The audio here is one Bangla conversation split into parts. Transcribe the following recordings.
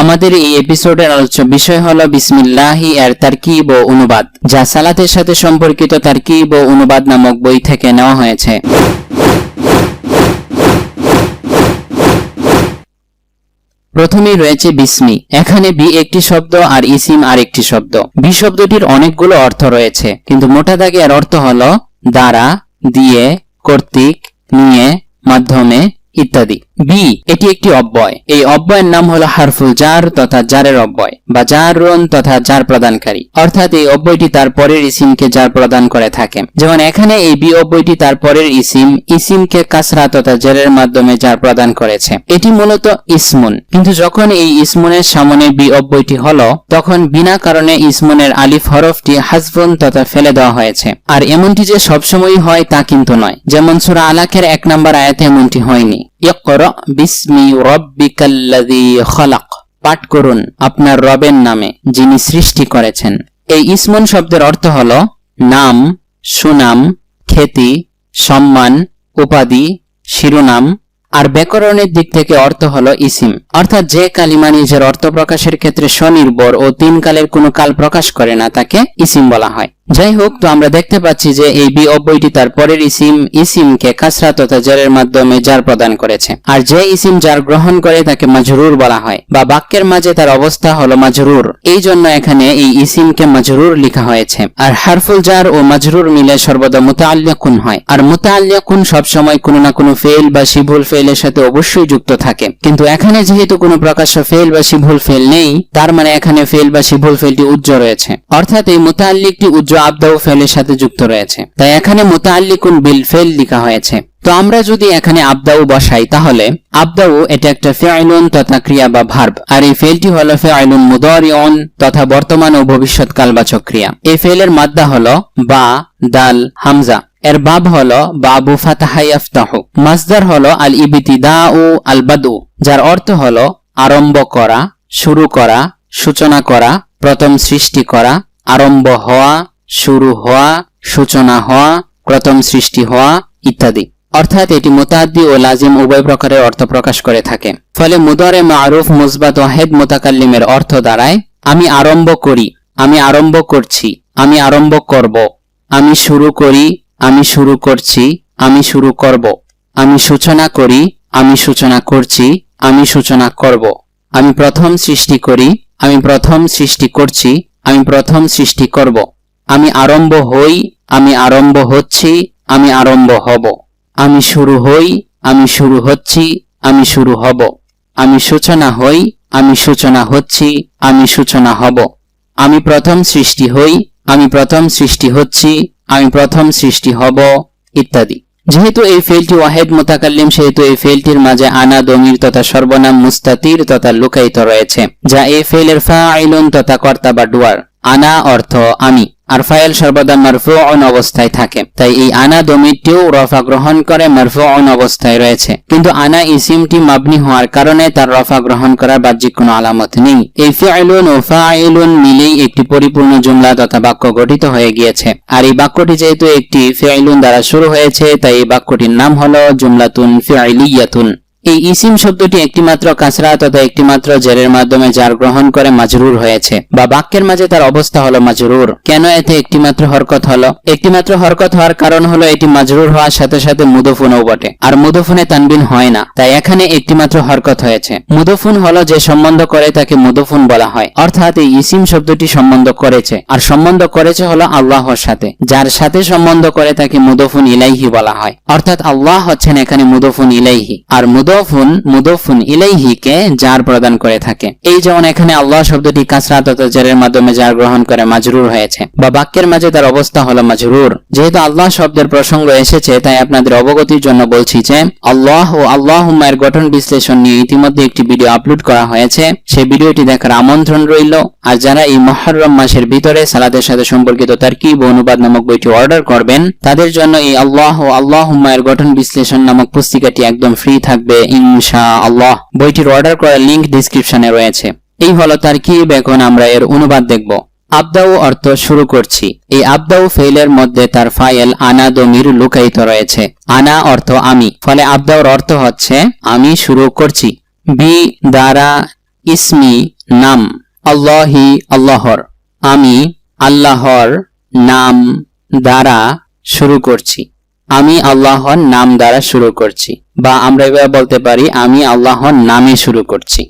আমাদের এই এপিসোডের আলোচ্য বিষয় হলো বিসমিল্লাহি এর তারকিব ও অনুবাদ, যা সালাতের সাথে সম্পর্কিত তারকিব ও অনুবাদ নামক বই থেকে নেওয়া হয়েছে। প্রথমেই রয়েছে বিসমি। এখানে বি একটি শব্দ আর ইসিম আর একটি শব্দ। বি শব্দটির অনেকগুলো অর্থ রয়েছে, কিন্তু মোটা দাগে এর অর্থ হল দ্বারা, দিয়ে, কর্তৃক, নিয়ে, মাধ্যমে, ইত্যাদি। বি এটি একটি অব্যয়। এই অব্যয়ের নাম হলো হারফুল জার তথা জারের অব্যয়, বা জারন তথা জার প্রদানকারী। অর্থাৎ এই অব্যয়টি তার পরের ইসিমকে জার প্রদান করে থাকে। যেমন এখানে এই বি অব্যয়টি তার পরের ইসিম, ইসিমকে কাসরা তথা জারের মাধ্যমে জার প্রদান করেছে। এটি মূলত ইসমুন। কিন্তু যখন এই ইসমুনের সামনে বি অব্যয়টি হলো, তখন বিনা কারণে ইসমুনের আলিফ হরফটি হাজফুন তথা ফেলে দেওয়া হয়েছে। আর এমনটি যে সবসময়ই হয় তা কিন্তু নয়। যেমন সুরা আলাকের এক নম্বর আয়াতে এমনটি হয়নি। ইকরা বিসমি পাঠ করুন আপনার রবের নামে যিনি সৃষ্টি করেছেন। এই ইসমুন শব্দের অর্থ হল নাম, সুনাম, খ্যাতি, সম্মান, উপাধি, শিরোনাম। আর ব্যাকরণের দিক থেকে অর্থ হলো ইসিম। অর্থাৎ যে কালিমা নিজের অর্থ প্রকাশের ক্ষেত্রে স্বনির্ভর ও তিন কালের কোনো কাল প্রকাশ করে না, তাকে ইসিম বলা হয়। যাই হোক তো আমরা দেখতে পাচ্ছি যে এই বি অব্যয়টি তার পরের ইসিম, ইসিমকে কাসরা তথা জারের মাধ্যমে জার প্রদান করেছে। আর যে ইসিম জার গ্রহণ করে তাকে মাজরুর বলা হয় বা বাক্যের মাঝে তার অবস্থা হলো মাজরুর। এই জন্য এখানে এই ইসিমকে মাজরুর লেখা হয়েছে। আর হারফুল জার ও মাজরুর মিলে সর্বদা মুতাআল্লিকুন হয়। আর মুতাআল্লিকুন সবসময় কোনো না কোনো ফেল বা শিভুল ফেলের সাথে অবশ্যই যুক্ত থাকে। কিন্তু এখানে যেহেতু কোনো প্রকাশ্য ফেল বা শিভুল ফেল নেই, তার মানে এখানে ফেল বা শিভুল ফেলটি উজ্জ্ব রয়েছে। অর্থাৎ এই মুতাআল্লিকটি উজ্জ্ব আবদা ও ফেলের সাথে যুক্ত রয়েছে। তাই এখানে মুতাআল্লিকুন বিল ফেল লেখা হয়েছে। তো আমরা যদি এখানে আবদাউ বসাই, তাহলে আবদাউ এটা একটা ফেআইলুন তথা ক্রিয়া বা ভার্ব। আর এই ফেলটি হলো ফেআইলুন মুদারিউন তথা বর্তমান ও ভবিষ্যৎ কালবাচক ক্রিয়া। এই ফেলের মাদ্দা হলো বা, দাল, হামজা। এর বাব হলো বাবু ফাতাহা ইয়াফতাহু। মাসদার হলো আল ইবতিদা ও আল বাদু যার অর্থ হলো আরম্ভ করা, শুরু করা, সূচনা করা, প্রথম সৃষ্টি করা, আরম্ভ হওয়া শুরু হওয়া, সূচনা হওয়া, প্রথম সৃষ্টি হওয়া ইত্যাদি। অর্থাৎ এটি মুতাদ্দি ও লাজিম উভয় প্রকারের অর্থ প্রকাশ করে থাকে। ফলে মুদরে মারুফ মুসবাত ও হেদ মোতাকাল্লিমের অর্থ দাঁড়ায় আমি আরম্ভ করি, আমি আরম্ভ করছি, আমি আরম্ভ করব, আমি শুরু করি, আমি শুরু করছি, আমি শুরু করব, আমি সূচনা করি, আমি সূচনা করছি, আমি সূচনা করব, আমি প্রথম সৃষ্টি করি, আমি প্রথম সৃষ্টি করছি, আমি প্রথম সৃষ্টি করব। আমি আরম্ভ হই, আমি আরম্ভ হচ্ছি, আমি আরম্ভ হব। আমি শুরু হই, আমি শুরু হচ্ছি, আমি শুরু হব। আমি সূচনা হই, আমি সূচনা হচ্ছি, আমি সূচনা হব। আমি প্রথম সৃষ্টি হই, আমি প্রথম সৃষ্টি হচ্ছি, আমি প্রথম সৃষ্টি হব, ইত্যাদি। যেহেতু এই ফেলটি ওয়াহেদ মোতাকাল্লিম, সেহেতু এই ফেলটির মাঝে আনা, দমির তথা সর্বনাম মুস্তাতির তথা লুকায়িত রয়েছে, যা এই ফেলের ফাইলুন তথা কর্তা বা ডুয়ার। আনা অর্থ আমি। আর ফাইল সর্বদা মারফু অন অবস্থায় থাকে। তাই এই আনা দমিরটিও রফা গ্রহণ করে মারফু অন অবস্থায় রয়েছে। কিন্তু আনা ইসিমটি মাবনি হওয়ার কারণে তার রফা গ্রহণ করার বাহ্যিক কোনো আলামত নেই। এই ফিআইলুন ও ফাইলুন মিলেই একটি পরিপূর্ণ জুমলা তথা বাক্য গঠিত হয়ে গিয়েছে। আর এই বাক্যটি যেহেতু একটি ফিআইলুন দ্বারা শুরু হয়েছে, তাই এই বাক্যটির নাম হলো জুমলাতুন ফিআইলিয়াতুন এই ইসিম শব্দটি একটিমাত্র কাসরা তথা একটিমাত্র জেরের মাধ্যমে যার গ্রহণ করে মাজরুর হয়েছে বা বাক্যের মাঝে তার অবস্থা হলো মাজরুর। কেন এতে একটিমাত্র হরকত হলো? একটিমাত্র হরকত হওয়ার কারণ হলো এটি মাজরুর হওয়ার সাথে সাথে মুদফুনও বটে, আর মুদফুনে তানবিন হয় না, তাই এখানে একটিমাত্র হরকত হয়েছে। মুদফুন হলো যে সম্বন্ধ করে তাকে মুদফুন বলা হয়, অর্থাৎ এই ইসিম শব্দটি সম্বন্ধ করেছে, আর সম্বন্ধ করেছে হলো আল্লাহর সাথে, যার সাথে সম্বন্ধ করে তাকে মুদফুন ইলাইহি বলা হয়, অর্থাৎ আল্লাহ হচ্ছেন এখানে মুদফুন ইলাইহি, আর মুদফুন মুদফুন ইলাইহিকে জার প্রদান করে থাকে। এই যেমন এখানে আল্লাহ শব্দটি কাসরা তথা জারের মাধ্যমে জার গ্রহণ করে মাজরুর হয়েছে। বা বাক্যের মাঝে তার অবস্থা হলো মাজরুর। যেহেতু আল্লাহ শব্দের প্রসঙ্গ এসেছে, তাই আপনাদের অবগতির জন্য বলছি যে, আল্লাহ ও আল্লাহ এর গঠন বিশ্লেষণ নিয়ে ইতিমধ্যে একটি ভিডিও আপলোড করা হয়েছে। সেই ভিডিওটি দেখার আমন্ত্রণ রইল। আর যারা এই মহরম মাসের ভিতরে সালাদের সাথে সম্পর্কিত তার কি অনুবাদ নামক বইটি অর্ডার করবেন, তাদের জন্য এই আল্লাহ ও আল্লাহ এর গঠন বিশ্লেষণ নামক পুস্তিকাটি একদম ফ্রি থাকবে। ইনশা আল্লাহ বইটির অর্ডার করার লিংক ডিসক্রিপশনে রয়েছে। এই হলো তার কি এখন আমরা এর অনুবাদ দেখব। আবদাউ অর্থ শুরু করছি। এই আবদাউ ফেইলের মধ্যে তার ফাইল আনা দমির লুকায়িত রয়েছে। আনা অর্থ আমি। ফলে আবদাউর অর্থ হচ্ছে, আমি শুরু করছি। বি দ্বারা ইসমি নাম, আল্লাহি আল্লাহর। আমি আল্লাহর নাম দ্বারা শুরু করছি। আমি আল্লাহর নাম দ্বারা শুরু করছি। বা আমরা এভাবে বলতে পারি আমি আল্লাহর নামে শুরু করছি।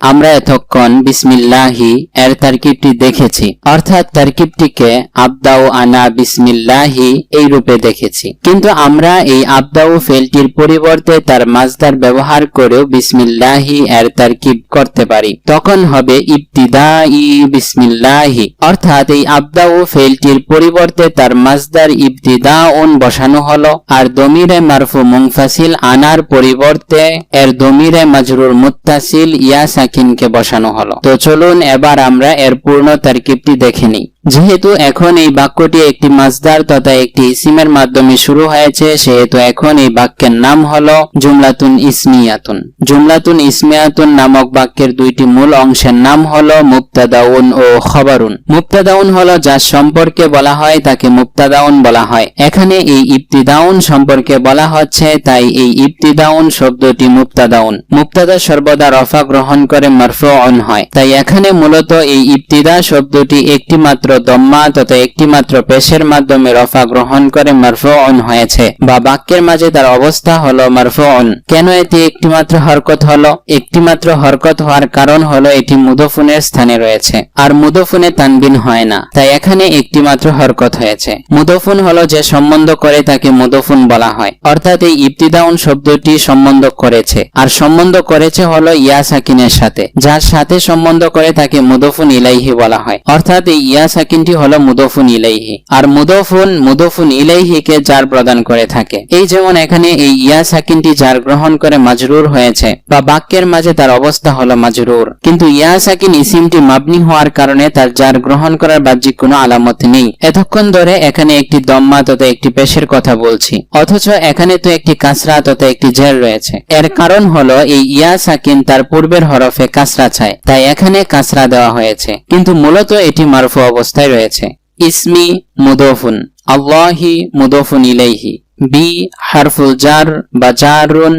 আমরা এতক্ষণ বিসমিল্লাহি এর তারকিবটি দেখেছি। অর্থাৎ তারকিবটিকে আবদাউ আনা বিসমিল্লাহি এই রূপে দেখেছি। কিন্তু আমরা এই আবদাউ ফেলটির পরিবর্তে তার মাজদার ব্যবহার করেও বিসমিল্লাহি এর তারকিব করতে পারি। তখন হবে ইবতিদা ই বিসমিল্লাহি। অর্থাৎ এই আবদাউ ফেলটির পরিবর্তে তার মাজদার ইবতিদা উন বসানো হলো আর দমিরে মারফু মুংফাসিল আনার পরিবর্তে এর দমিরে মাজরুর মুত্তাসিল ইয়া সাকিনকে বসানো হলো। তো চলুন এবার আমরা এর পূর্ণ তারকিবটি দেখে নিই। যেহেতু এখন এই বাক্যটি একটি মাজদার তথা একটি ইসিমের মাধ্যমে শুরু হয়েছে, সেহেতু এখন এই বাক্যের নাম হলো জুমলাতুন ইসমিয়াতুন। জুমলাতুন ইসমিয়াতুন নামক বাক্যের দুইটি মূল অংশের নাম হল মুক্তাদাউন ও খবরুন। মুক্তাদাউন হল যার সম্পর্কে বলা হয়, তাকে মুক্তাদাউন বলা হয়। এখানে এই ইবতিদাউন সম্পর্কে বলা হচ্ছে, তাই এই ইবতিদাউন শব্দটি মুক্তাদাউন মুক্তাদা সর্বদা রফা গ্রহণ করে মারফুউন হয়। তাই এখানে মূলত এই ইবতিদা শব্দটি একটি মাত্র দম্মা তথা একটি মাত্র পেশের মাধ্যমে রফা গ্রহণ করে মারফুউন হয়েছে বা বাক্যের মাঝে তার অবস্থা হলো মারফুউন। কেন এটি একটি মাত্র হরকত হলো? একটি মাত্র হরকত হওয়ার কারণ হলো এটি মুদফুনের স্থানে রয়েছে। আর মুদফুনে তানবিন হয় না, তাই এখানে একটি মাত্র হরকত হয়েছে। মুদফুন হলো যে সম্বন্ধ করে তাকে মুদফুন বলা হয়। অর্থাৎ এই ইবতিদাউন শব্দটি সম্বন্ধ করেছে। আর সম্বন্ধ করেছে হলো ইয়া সাকিনের সাথে, যার সাথে সম্বন্ধ করে তাকে মুদফুন ইলাইহি বলা হয়। অর্থাৎ এই ইয়া সাকিনটি হলো মুদফুন ইলাইহি। আর মুদফুন মুদফুন ইলাইহিকে যার প্রদান করে থাকে। এই যেমন এখানে এই ইয়া সাকিনটি যার গ্রহণ করে মাজরুর হয়েছে, বা বাক্যের মাঝে তার অবস্থা হলো মাজরুর। কিন্তু ইয়া সাকিন ইসিমটি মাবনি হওয়ার কারণে তার যার গ্রহণ করার বাহ্যিক কোনো আলামত নেই। এতক্ষণ ধরে এখানে একটি দম্মা তথা একটি পেশের কথা বলছি, অথচ এখানে তো একটি কাসরা তথা একটি জের রয়েছে। এর কারণ হলো এই ইয়া সাকিন তার পূর্বের হরফে কাসরা চায়, তাই এখানে কাসরা দেওয়া হয়েছে। কিন্তু মূলত এটি মারফু অবস্থায় রয়েছে। ইসমি মুদফুন, আল্লাহি মুদফুন ইলাইহি, বি হারফুল জার বা জারুন,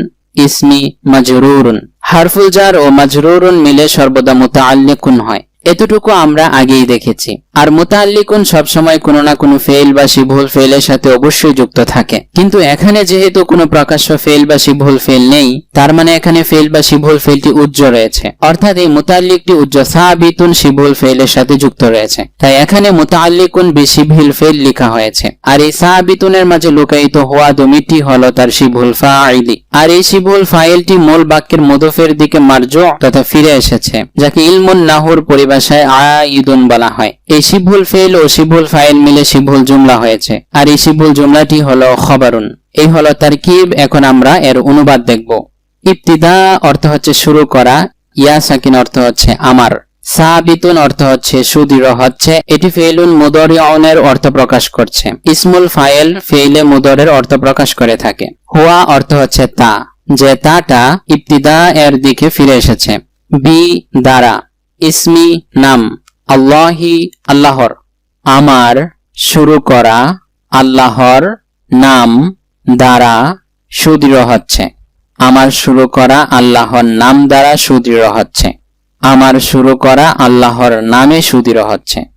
ইসমি মাজরুরুন। হারফুল জার ও মাজরুরুন মিলে সর্বদা মুতাআল্লিকুন হয়। এতটুকু আমরা আগেই দেখেছি। আর মুতাল্লিকুন সবসময় কোনো না কোনো ফেল বা শিভুল ফেলের সাথে অবশ্যই যুক্ত থাকে। কিন্তু এখানে যেহেতু কোনো প্রকাশ্য ফেল বা শিভুল ফেল নেই, তার মানে এখানে ফেল বা শিভুল ফেলটি উজ্জ রয়েছে। অর্থাৎ এই মুতাল্লিকটি উজ্জ সাবিতুন শিভুল ফেলের সাথে যুক্ত রয়েছে। তাই এখানে মুতাল্লিকুন বি শিভিল ফেল লেখা হয়েছে। আর এই সাবিতুনের মাঝে লুকায়িত হওয়া দমিটি হলো তার শিভুল ফাইলি। আর এই শিভুল ফাইলটি মূল বাক্যের মদফের দিকে মার্জ তথা ফিরে এসেছে, যাকে ইলমুন নাহুর পরিভাষায় আইদুন বলা হয়। এই শিবহুল ফেল ও শিবহুল ফাইল মিলে শিবহুল জুমলা হয়েছে। আর এই শিবহুল জুমলাটি হলো খবরুন। এই হলো তারকিব, এখন আমরা এর অনুবাদ দেখব। ইবতিদা অর্থ হচ্ছে শুরু করা, ইয়া সাকিন অর্থ হচ্ছে আমার। সাবিতুন অর্থ হচ্ছে সুদৃঢ় হচ্ছে, এটি ফেইলুন মুদরিয়নের অর্থ প্রকাশ করছে। ইসমুল ফাইল ফেইলে মুদরের অর্থ প্রকাশ করে থাকে। হুয়া অর্থ হচ্ছে তা। যে তাটা ইবতিদা এর দিকে ফিরে এসেছে। বি, দ্বারা। ইসমি নাম, আল্লাহি আল্লাহর। আমার শুরু করা আল্লাহর নাম দ্বারা সুদৃঢ় হচ্ছে। আমার শুরু করা আল্লাহর নাম দ্বারা সুদৃঢ় হচ্ছে। আমার শুরু করা আল্লাহর নামে সুদৃঢ় হচ্ছে।